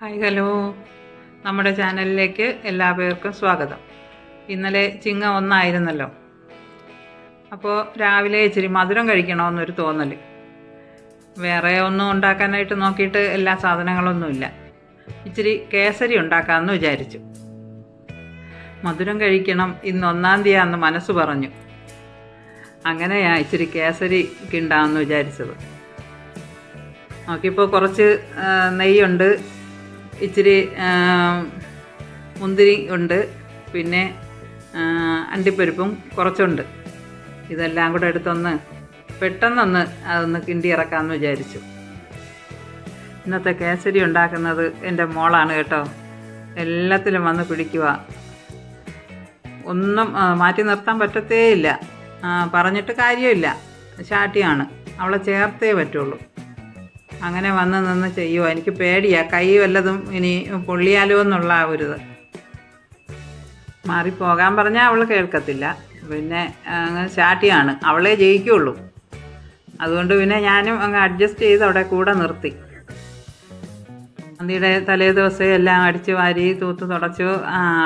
Hi hello. നമ്മുടെ ചാനലിലേക്ക് എല്ലാ പേർക്കും സ്വാഗതം. ഇന്നലെ ചിങ്ങ ഒന്നായിരുന്നല്ലോ. അപ്പോൾ രാവിലെ ഇച്ചിരി മധുരം കഴിക്കണമെന്നൊരു തോന്നൽ വേറെ ഒന്നും ഉണ്ടാക്കാനായിട്ട് നോക്കിയിട്ട് എല്ലാ സാധനങ്ങളൊന്നുമില്ല. ഇച്ചിരി കേസരി ഉണ്ടാക്കാമെന്ന് വിചാരിച്ചു. മധുരം കഴിക്കണം ഇന്ന് ഒന്നാം തീയതി മനസ്സ് പറഞ്ഞു. അങ്ങനെയാ ഇച്ചിരി കേസരി കിണ്ടാമെന്ന് വിചാരിച്ചത്. നോക്കിയപ്പോൾ കുറച്ച് നെയ്യുണ്ട് ഇച്ചിരി മുന്തിരി ഉണ്ട് പിന്നെ അണ്ടിപ്പരിപ്പും കുറച്ചുണ്ട്. ഇതെല്ലാം കൂടെ എടുത്തൊന്ന് പെട്ടെന്നൊന്ന് അതൊന്ന് കിണ്ടി ഇറക്കാമെന്ന് വിചാരിച്ചു. ഇന്നത്തെ കേസരി ഉണ്ടാക്കുന്നത് എന്റെ മോളാണ് കേട്ടോ. എല്ലാത്തിലും വന്ന് പിടിക്കുക ഒന്നും മാറ്റി നിർത്താൻ പറ്റത്തേയില്ല. പറഞ്ഞിട്ട് കാര്യമില്ല. ചാട്ടിയാണ്. അവളെ ചേർത്തേ പറ്റുള്ളൂ. അങ്ങനെ വന്ന് നിന്ന് ചെയ്യുമോ എനിക്ക് പേടിയാ. കൈ വല്ലതും ഇനി പൊള്ളിയാലോ എന്നുള്ള ആ ഒരു ഇത്. മാറിപ്പോകാൻ പറഞ്ഞാൽ അവൾ കേൾക്കത്തില്ല. പിന്നെ അങ്ങനെ ചാട്ടിയാണ്. അവളെ ജയിക്കുള്ളൂ. അതുകൊണ്ട് പിന്നെ ഞാനും അങ്ങ് അഡ്ജസ്റ്റ് ചെയ്ത് അവിടെ കൂടെ നിർത്തി. അന്തിയുടെ തലേ ദിവസം എല്ലാം അടിച്ച് വാരി തൂത്ത് തുടച്ചു.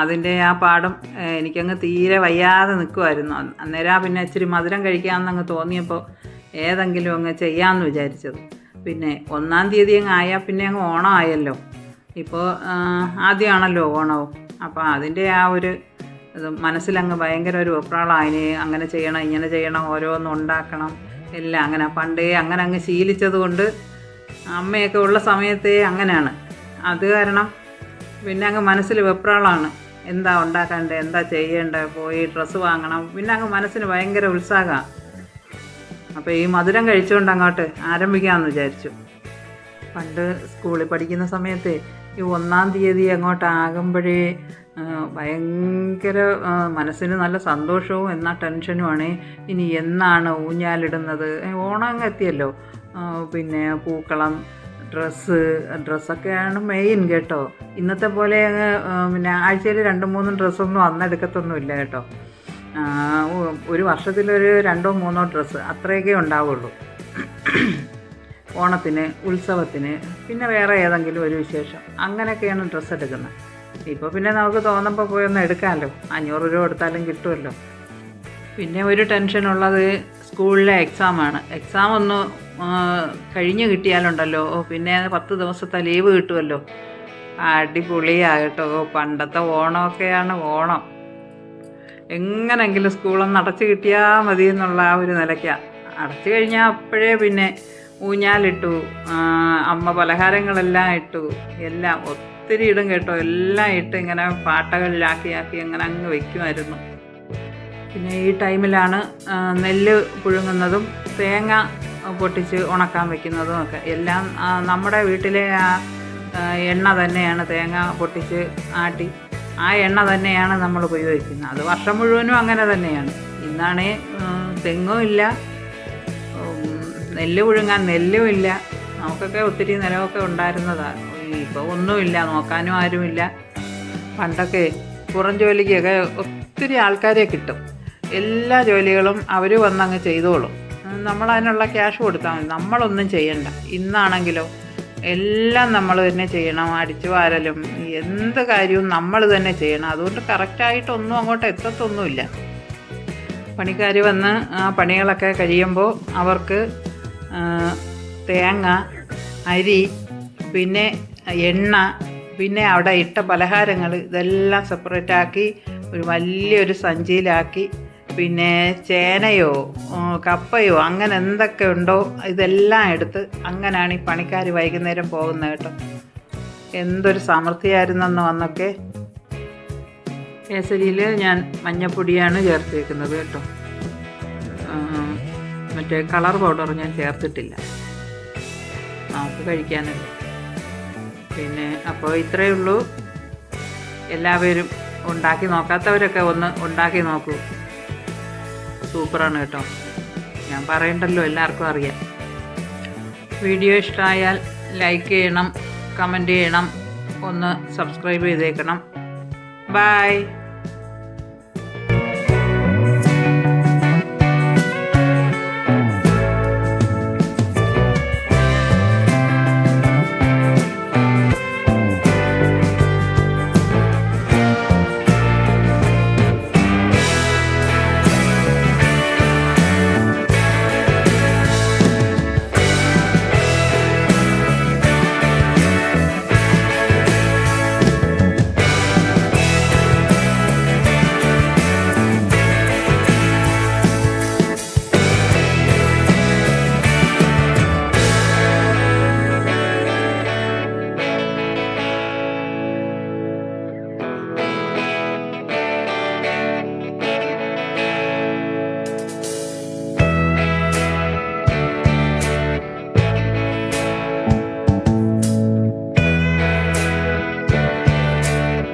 അതിന്റെ ആ പാടും എനിക്കങ്ങ് തീരെ വയ്യാതെ നിൽക്കുമായിരുന്നു അന്നേരം പിന്നെ ഇച്ചിരി മധുരം കഴിക്കാമെന്നങ്ങ് തോന്നിയപ്പോൾ ഏതെങ്കിലും അങ്ങ് ചെയ്യാമെന്ന് വിചാരിച്ചത്. പിന്നെ ഒന്നാം തീയതി അങ്ങ് ആയാൽ പിന്നെ അങ്ങ് ഓണമായല്ലോ. ഇപ്പോൾ ആദ്യമാണല്ലോ ഓണവും. അപ്പോൾ അതിന്റെ ആ ഒരു ഇത് മനസ്സിലങ്ങ് ഭയങ്കര ഒരു വെപ്രാളം അതിന് അങ്ങനെ ചെയ്യണം ഇങ്ങനെ ചെയ്യണം ഓരോന്നും ഉണ്ടാക്കണം എല്ലാം അങ്ങനെ പണ്ടേ അങ്ങനെ അങ്ങ് ശീലിച്ചത് കൊണ്ട് അമ്മയൊക്കെ ഉള്ള സമയത്തേ അങ്ങനെയാണ്. അത് കാരണം പിന്നെ അങ്ങ് മനസ്സിൽ വെപ്രാളമാണ് എന്താ ഉണ്ടാക്കേണ്ടത് എന്താ ചെയ്യേണ്ടത് പോയി ഡ്രസ്സ് വാങ്ങണം. പിന്നെ അങ്ങ് മനസ്സിന് ഭയങ്കര ഉത്സാഹമാണ്. അപ്പോൾ ഈ മധുരം കഴിച്ചുകൊണ്ട് അങ്ങോട്ട് ആരംഭിക്കാമെന്ന് വിചാരിച്ചു. പണ്ട് സ്കൂളിൽ പഠിക്കുന്ന സമയത്ത് ഈ ഒന്നാം തീയതി അങ്ങോട്ടാകുമ്പോഴേ ഭയങ്കര മനസ്സിന് നല്ല സന്തോഷവും എന്നാൽ ടെൻഷനുമാണ്. ഇനി എന്നാണ് ഊഞ്ഞാലിടുന്നത്? ഓണം അങ്ങ് എത്തിയല്ലോ. പിന്നെ പൂക്കളം ഡ്രസ്സ് ഡ്രസ്സൊക്കെയാണ് മെയിൻ കേട്ടോ. ഇന്നത്തെ പോലെ പിന്നെ ആഴ്ചയിൽ രണ്ട് മൂന്നും ഡ്രസ്സൊന്നും അന്നെടുക്കത്തൊന്നുമില്ല കേട്ടോ. ഒരു വർഷത്തിലൊരു രണ്ടോ മൂന്നോ ഡ്രസ്സ് അത്രയൊക്കെ ഉണ്ടാവുള്ളൂ. ഓണത്തിന് ഉത്സവത്തിന് പിന്നെ വേറെ ഏതെങ്കിലും ഒരു വിശേഷം. അങ്ങനെയൊക്കെയാണ് ഡ്രസ്സ് എടുക്കുന്നത്. ഇപ്പോൾ പിന്നെ നമുക്ക് തോന്നുമ്പോൾ പോയൊന്ന് എടുക്കാമല്ലോ. അഞ്ഞൂറ് രൂപ കൊടുത്താലും കിട്ടുമല്ലോ. പിന്നെ ഒരു ടെൻഷനുള്ളത് സ്കൂളിലെ എക്സാമാണ് എക്സാം ഒന്ന് കഴിഞ്ഞു കിട്ടിയാലുണ്ടല്ലോ. പിന്നെ പത്ത് ദിവസത്തെ ലീവ് കിട്ടുമല്ലോ അടിപൊളിയാകട്ടോ പണ്ടത്തെ ഓണമൊക്കെയാണ് ഓണം. എങ്ങനെങ്കിലും സ്കൂളൊന്ന് അടച്ചു കിട്ടിയാൽ മതി എന്നുള്ള ആ ഒരു നിലയ്ക്കാണ് അടച്ചു കഴിഞ്ഞാൽ അപ്പോഴേ പിന്നെ ഊഞ്ഞാലിട്ടു അമ്മ പലഹാരങ്ങളെല്ലാം ഇട്ടു എല്ലാം ഒത്തിരി ഇടും കേട്ടോ. എല്ലാം ഇട്ട് ഇങ്ങനെ പാട്ടകളിലാക്കി ആക്കി അങ്ങനെ അങ്ങ് വയ്ക്കുമായിരുന്നു പിന്നെ ഈ ടൈമിലാണ് നെല്ല് പുഴുങ്ങുന്നതും തേങ്ങ പൊട്ടിച്ച് ഉണക്കാൻ വെക്കുന്നതും ഒക്കെ. എല്ലാം നമ്മുടെ വീട്ടിലെ ആ എണ്ണ തന്നെയാണ് തേങ്ങ പൊട്ടിച്ച് ആട്ടി. ആ എണ്ണ തന്നെയാണ് നമ്മൾ ഉപയോഗിക്കുന്നത്. അത് വർഷം മുഴുവനും അങ്ങനെ തന്നെയാണ്. ഇന്നാണേ തെങ്ങും ഇല്ല. നെല്ല് പുഴുങ്ങാൻ നെല്ലും ഇല്ല. നമുക്കൊക്കെ ഒത്തിരി നിലമൊക്കെ ഉണ്ടായിരുന്നതാണ് ഇപ്പോൾ ഒന്നുമില്ല നോക്കാനും ആരുമില്ല. പണ്ടൊക്കെ പുറം ജോലിക്കൊക്കെ ഒത്തിരി ആൾക്കാരെ കിട്ടും. എല്ലാ ജോലികളും അവർ വന്നങ്ങ് ചെയ്തോളും. നമ്മൾ അതിനുള്ള ക്യാഷ് കൊടുത്താൽ മതി. നമ്മളൊന്നും ചെയ്യണ്ട. ഇന്നാണെങ്കിലോ എല്ലാം നമ്മൾ തന്നെ ചെയ്യണം. അടിച്ചു വാരലും എന്ത് കാര്യവും നമ്മൾ തന്നെ ചെയ്യണം. അതുകൊണ്ട് കറക്റ്റായിട്ടൊന്നും അങ്ങോട്ട് എത്തത്തൊന്നുമില്ല. പണിക്കാർ വന്ന് ആ പണികളൊക്കെ കഴിയുമ്പോൾ അവർക്ക് തേങ്ങ അരി പിന്നെ എണ്ണ പിന്നെ അവിടെ ഇട്ട പലഹാരങ്ങൾ ഇതെല്ലാം സെപ്പറേറ്റ് ആക്കി ഒരു വലിയൊരു സഞ്ചിയിലാക്കി പിന്നെ ചേനയോ കപ്പയോ അങ്ങനെ എന്തൊക്കെ ഉണ്ടോ ഇതെല്ലാം എടുത്ത് അങ്ങനെയാണ് ഈ പണിക്കാർ വൈകുന്നേരം പോകുന്നത് കേട്ടോ. എന്തൊരു സമൃദ്ധിയായിരുന്നെന്ന് വന്നൊക്കെ. കേസരിയിൽ ഞാൻ മഞ്ഞപ്പൊടിയാണ് ചേർത്തേക്കുന്നത് കേട്ടോ. മറ്റേ കളർ പൗഡർ ഞാൻ ചേർത്തിട്ടില്ല. നമുക്ക് കഴിക്കാനല്ലേ. പിന്നെ അപ്പോൾ ഇത്രയേ ഉള്ളൂ. എല്ലാവരും ഉണ്ടാക്കി നോക്കാത്തവരൊക്കെ ഒന്ന് ഉണ്ടാക്കി നോക്കൂ. സൂപ്പറാണ് കേട്ടോ. ഞാൻ പറയണ്ടല്ലോ എല്ലാവർക്കും അറിയാം. വീഡിയോ ഇഷ്ടമായാൽ ലൈക്ക് ചെയ്യണം കമന്റ് ചെയ്യണം ഒന്ന് സബ്സ്ക്രൈബ് ചെയ്തേക്കണം. ബായ്